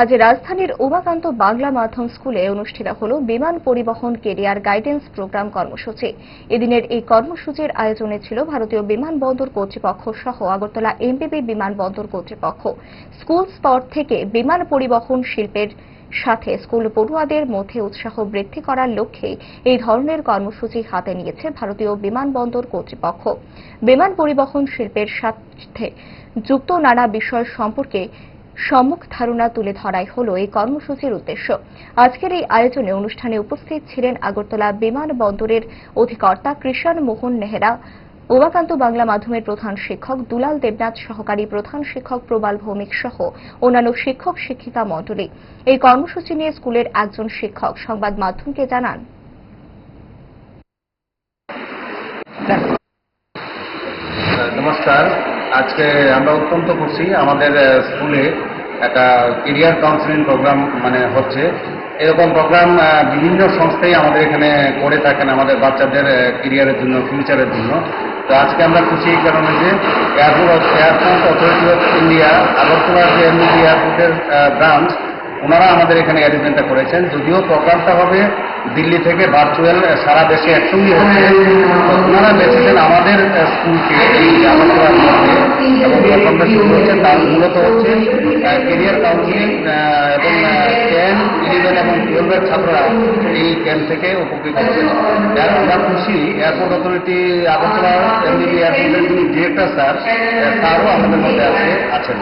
আজ রাজধানীর উমাকান্ত বাংলা মাধ্যম স্কুলে অনুষ্ঠিত হল বিমান পরিবহন কেরিয়ার গাইডেন্স প্রোগ্রাম কর্মসূচি। এদিনের এই কর্মসূচির আয়োজনে ছিল ভারতীয় বিমানবন্দর কর্তৃপক্ষ সহ আগরতলা এমবিবি বিমানবন্দর কর্তৃপক্ষ। স্কুল স্তর থেকে বিমান পরিবহন শিল্পের সাথে স্কুল পড়ুয়াদের মধ্যে উৎসাহ বৃদ্ধি করার লক্ষ্যে এই ধরনের কর্মসূচি হাতে নিয়েছে ভারতীয় বিমানবন্দর কর্তৃপক্ষ। বিমান পরিবহন শিল্পের সাথে যুক্ত নানা বিষয় সম্পর্কে সম্মুখ ধারণা তুলে ধরাই হল এই কর্মসূচির উদ্দেশ্য। আজকের এই আয়োজনে অনুষ্ঠানে উপস্থিত ছিলেন আগরতলা বিমানবন্দরের অধিকর্তা কৃষণ মোহন নেহরা, উমাকান্ত বাংলা মাধ্যমের প্রধান শিক্ষক দুলাল দেবনাথ সহকারী প্রধান শিক্ষক প্রবাল ভৌমিক সহ অন্যান্য শিক্ষক শিক্ষিকা মণ্ডলী। এই কর্মসূচি নিয়ে স্কুলের একজন শিক্ষক সংবাদ মাধ্যমকে জানান। নমস্কার। আজকে আমরা অত্যন্ত খুশি আমাদের স্কুলে একটা কেরিয়ার কাউন্সিলিং প্রোগ্রাম মানে হচ্ছে। এরকম প্রোগ্রাম বিভিন্ন সংস্থাই আমাদের এখানে করে থাকেন আমাদের বাচ্চাদের কেরিয়ারের জন্য ফিউচারের জন্য। তো আজকে আমরা খুশি এই কারণে যে airport airport authority of India আগরতলার যে এমবি এয়ারপোর্টের ব্রাঞ্চ ওনারা আমাদের এখানে অ্যারেঞ্জমেন্টটা করেছেন। যদিও প্রোগ্রামটা হবে দিল্লি থেকে ভার্চুয়াল সারা দেশে একসঙ্গে হচ্ছে। ওনারা বেছেছেন আমাদের স্কুলকে হচ্ছে, তার মূলত হচ্ছে কেরিয়ার কাউন্সিলিং এবং টেন ইলেভেন এবং টুয়েলভের ছাত্ররা এই ক্যাম্প থেকে উপকৃত যার আমরা খুশি, এয়ারপোর্ট অথরিটি আগরতলা এমবিবি এয়ারপোর্টের যিনি ডিরেক্টর স্যার স্যারও আমাদের মধ্যে আছে, আছেন।